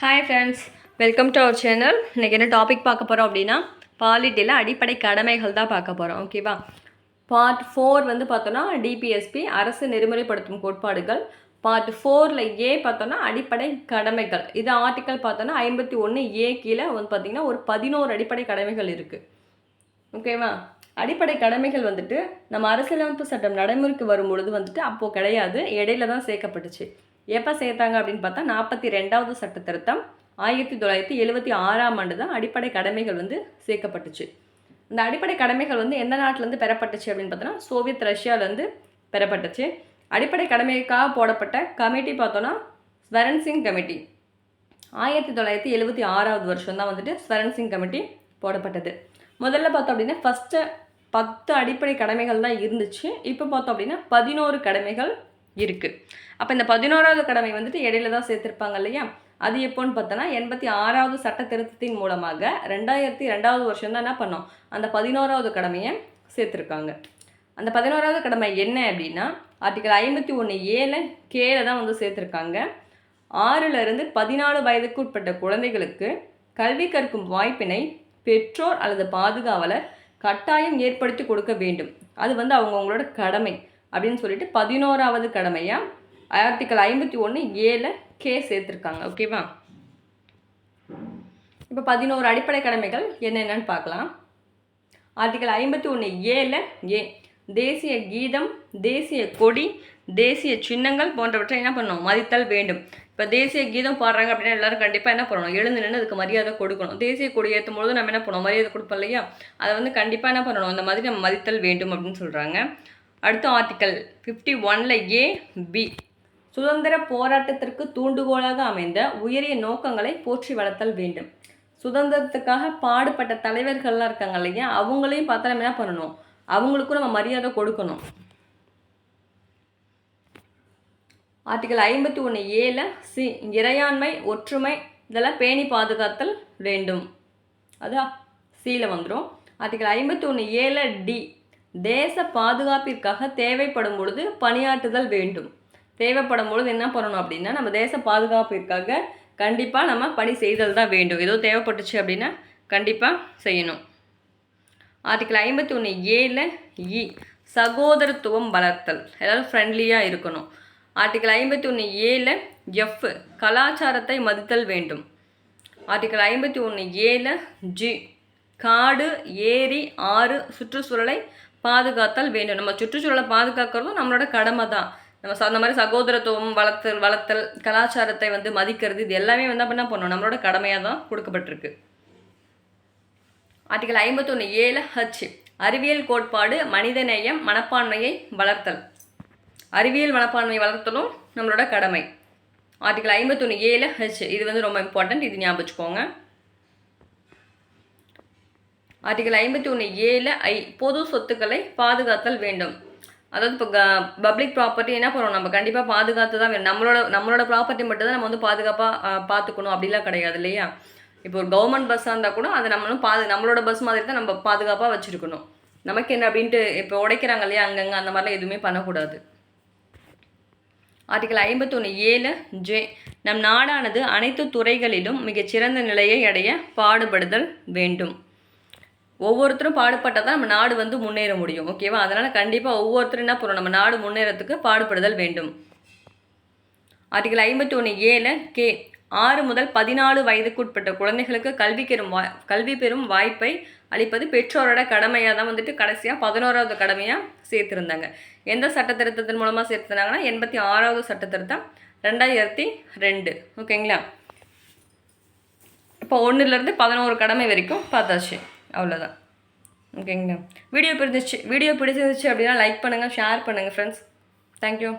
Hi friends welcome to our channel இன்றைக்கி என்ன topic பார்க்க போகிறோம் அப்படின்னா பாலிட்டியில் அடிப்படை கடமைகள் தான் பார்க்க போகிறோம் ஓகேவா பார்ட் ஃபோர் வந்து பார்த்தோன்னா டிபிஎஸ்பி அரசு நெறிமுறைப்படுத்தும் கோட்பாடுகள். பார்ட் ஃபோரில் ஏ பார்த்தோன்னா அடிப்படை கடமைகள். இது ஆர்டிக்கல் பார்த்தோன்னா ஐம்பத்தி ஒன்று ஏ கீழே வந்து பார்த்திங்கன்னா ஒரு பதினோரு அடிப்படை கடமைகள் இருக்குது ஓகேவா அடிப்படை கடமைகள் வந்துட்டு நம்ம அரசியலமைப்பு சட்டம் நடைமுறைக்கு வரும் பொழுது வந்துட்டு அப்போது கிடையாது. இடையில தான் சேர்க்கப்பட்டுச்சு. எப்போ சேர்த்தாங்க அப்படின்னு பார்த்தா நாற்பத்தி ரெண்டாவது சட்ட திருத்தம் ஆயிரத்தி தொள்ளாயிரத்தி எழுபத்தி ஆறாம் ஆண்டு தான் அடிப்படை கடமைகள் வந்து சேர்க்கப்பட்டுச்சு. இந்த அடிப்படை கடமைகள் வந்து எந்த நாட்டிலேருந்து பெறப்பட்டுச்சு அப்படின்னு பார்த்தோன்னா சோவியத் ரஷ்யாவிலேருந்து பெறப்பட்டுச்சு. அடிப்படை கடமைக்காக போடப்பட்ட கமிட்டி பார்த்தோன்னா ஸ்வரன் சிங் கமிட்டி. ஆயிரத்தி தொள்ளாயிரத்தி எழுபத்தி ஆறாவது வருஷம் தான் வந்துட்டு ஸ்வரன் சிங் கமிட்டி போடப்பட்டது. முதல்ல பார்த்தோம் அப்படின்னா ஃபஸ்ட்டு பத்து அடிப்படை கடமைகள் தான் இருந்துச்சு. இப்போ பார்த்தோம் அப்படின்னா பதினோரு கடமைகள் இருக்குது அப்போ இந்த பதினோராவது கடமை வந்துட்டு இடையில தான் சேர்த்துருப்பாங்க இல்லையா? அது எப்போன்னு பார்த்தோன்னா எண்பத்தி ஆறாவது சட்ட திருத்தத்தின் மூலமாக ரெண்டாயிரத்தி ரெண்டாவது வருஷம் தான் என்ன பண்ணோம்? அந்த பதினோராவது கடமையை சேர்த்துருக்காங்க. அந்த பதினோராவது கடமை என்ன அப்படின்னா ஆர்டிகல் ஐம்பத்தி ஒன்று ஏழு கேல தான் வந்து சேர்த்துருக்காங்க. ஆறிலிருந்து பதினாலு வயதுக்கு உட்பட்ட குழந்தைகளுக்கு கல்வி கற்கும் வாய்ப்பினை பெற்றோர் அல்லது பாதுகாவலர் கட்டாயம் ஏற்படுத்தி கொடுக்க வேண்டும். அது வந்து அவங்கவுங்களோட கடமை. அப்படின்னு சொல்லிட்டு பதினோராவது கடமையாக ஆர்டிக்கல் ஐம்பத்தி ஒன்று ஏழு கே சேர்த்துருக்காங்க. ஓகேவா இப்போ பதினோரு அடிப்படை கடமைகள் என்னென்னு பார்க்கலாம். ஆர்டிக்கல் ஐம்பத்தி ஒன்று ஏழு ஏ தேசிய கீதம் தேசிய கொடி தேசிய சின்னங்கள் போன்றவற்றை என்ன பண்ணணும்? மதித்தல் வேண்டும். இப்போ தேசிய கீதம் பாடுறாங்க அப்படின்னா எல்லாரும் கண்டிப்பாக என்ன பண்ணணும்? எழுந்து நின்று அதுக்கு மரியாதை கொடுக்கணும். தேசிய கொடி ஏற்றும் பொழுது நம்ம என்ன பண்ணணும்? மரியாதை கொடுப்போம் இல்லையா? அதை வந்து கண்டிப்பாக என்ன பண்ணணும்? அந்த மாதிரி நம்ம மதித்தல் வேண்டும் அப்படின்னு சொல்கிறாங்க அடுத்த ஆர்டிக்கல் ஃபிஃப்டி ஒனில் ஏ பி சுதந்திர போராட்டத்திற்கு தூண்டுகோலாக அமைந்த உயரிய நோக்கங்களை போற்றி வளர்த்தல் வேண்டும். சுதந்திரத்துக்காக பாடுபட்ட தலைவர்கள்லாம் இருக்காங்க இல்லையா? அவங்களையும் பார்த்தா நம்ம என்ன பண்ணணும்? அவங்களுக்கும் நம்ம மரியாதை கொடுக்கணும். ஆர்டிகல் ஐம்பத்தி ஒன்று ஏழு சி இறையாண்மை ஒற்றுமை இதெல்லாம் பேணி பாதுகாத்தல் வேண்டும். அதான் சீல வந்துடும் ஆர்டிகல் ஐம்பத்தி ஒன்று ஏழு டி தேச பாதுகாப்பிற்காக தேவைப்படும் பொழுது பணியாற்றுதல் வேண்டும். தேவைப்படும் பொழுது என்ன பண்ணணும் அப்படின்னா நம்ம தேச பாதுகாப்பிற்காக கண்டிப்பாக நம்ம பணி செய்தல் தான் வேண்டும். ஏதோ தேவைப்பட்டுச்சு அப்படின்னா கண்டிப்பாக செய்யணும். ஆர்டிக்கல் ஐம்பத்தி ஒன்று ஏழு இ சகோதரத்துவம் வளர்த்தல். ஏதாவது ஃப்ரெண்ட்லியாக இருக்கணும். ஆர்டிக்கல் ஐம்பத்தி ஒன்று ஏழு எஃப் கலாச்சாரத்தை மதித்தல் வேண்டும். ஆர்டிக்கல் ஐம்பத்தி ஒன்று ஏழு ஜி காடு ஏரி ஆறு சுற்றுச்சூழலை பாதுகாத்தல் வேண்டும். நம்ம சுற்றுச்சூழலை பாதுகாக்கிறதும் நம்மளோட கடமை தான். நம்ம ச- அந்த மாதிரி சகோதரத்துவம் வளர்த்தல் வளர்த்தல் கலாச்சாரத்தை வந்து மதிக்கிறது இது எல்லாமே வந்து அப்ப என்ன பண்ணணும் நம்மளோட கடமையாக தான் கொடுக்கப்பட்டிருக்கு. ஆர்டிகல் ஐம்பத்தொன்று ஏழு ஹச் அறிவியல் கோட்பாடு மனிதநேயம் மனப்பான்மையை வளர்த்தல். அறிவியல் மனப்பான்மையை வளர்த்தலும் நம்மளோட கடமை. ஆர்டிகல் ஐம்பத்தொன்று ஏழு ஹெச் இது வந்து ரொம்ப இம்பார்ட்டன்ட் இது ஞாபகம் வச்சுக்கோங்க. ஆர்டிகல் ஐம்பத்தி ஒன்று ஏழு ஐ பொது சொத்துக்களை பாதுகாத்தல் வேண்டும். அதாவது இப்போ பப்ளிக் ப்ராப்பர்ட்டி என்ன பண்ணுவோம் நம்ம கண்டிப்பாக பாதுகாத்து தான் வேணும். நம்மளோட நம்மளோட ப்ராப்பர்ட்டி மட்டும் தான் நம்ம வந்து பாதுகாப்பாக பார்த்துக்கணும் அப்படிலாம் கிடையாது இல்லையா? இப்போ ஒரு கவர்மெண்ட் பஸ்ஸாக இருந்தால் கூட அதை நம்மளும் பாது நம்மளோட பஸ் மாதிரி தான் நம்ம பாதுகாப்பாக வச்சுருக்கணும். நமக்கு என்ன அப்படின்ட்டு இப்போ உடைக்கிறாங்க இல்லையா? அங்கங்கே அந்த மாதிரிலாம் எதுவுமே பண்ணக்கூடாது. ஆர்டிகல் ஐம்பத்தொன்று ஏழு ஜே நம் நாடானது அனைத்து துறைகளிலும் மிகச்சிறந்த நிலையை அடைய பாடுபடுதல் வேண்டும். ஒவ்வொருத்தரும் பாடுபட்டால் தான் நம்ம நாடு வந்து முன்னேற முடியும் ஓகேவா அதனால் கண்டிப்பாக ஒவ்வொருத்தரும் என்ன பண்ணணும்? நம்ம நாடு முன்னேறத்துக்கு பாடுபடுதல் வேண்டும். ஆர்டிகல் ஐம்பத்தி ஒன்று ஏழு கே ஆறு முதல் பதினாலு வயதுக்குட்பட்ட குழந்தைகளுக்கு கல்வி பெறும் வா கல்வி பெறும் வாய்ப்பை அளிப்பது பெற்றோரோட கடமையாக தான் வந்துட்டு கடைசியாக பதினோராவது கடமையாக சேர்த்துருந்தாங்க. எந்த சட்ட திருத்தத்தின் மூலமாக சேர்த்துனாங்கன்னா எண்பத்தி ஆறாவது சட்ட திருத்தம் ரெண்டாயிரத்தி ரெண்டு ஓகேங்களா இப்போ ஒன்றுலேருந்து பதினோரு கடமை வரைக்கும் பார்த்தாச்சு. அவ்வளோதான் ஓகேங்கண்ணா வீடியோ பிடிச்சிச்சு வீடியோ பிடிச்சிருந்துச்சு அப்படின்னா லைக் பண்ணுங்கள் ஷேர் பண்ணுங்கள் ஃப்ரெண்ட்ஸ் தேங்க்யூ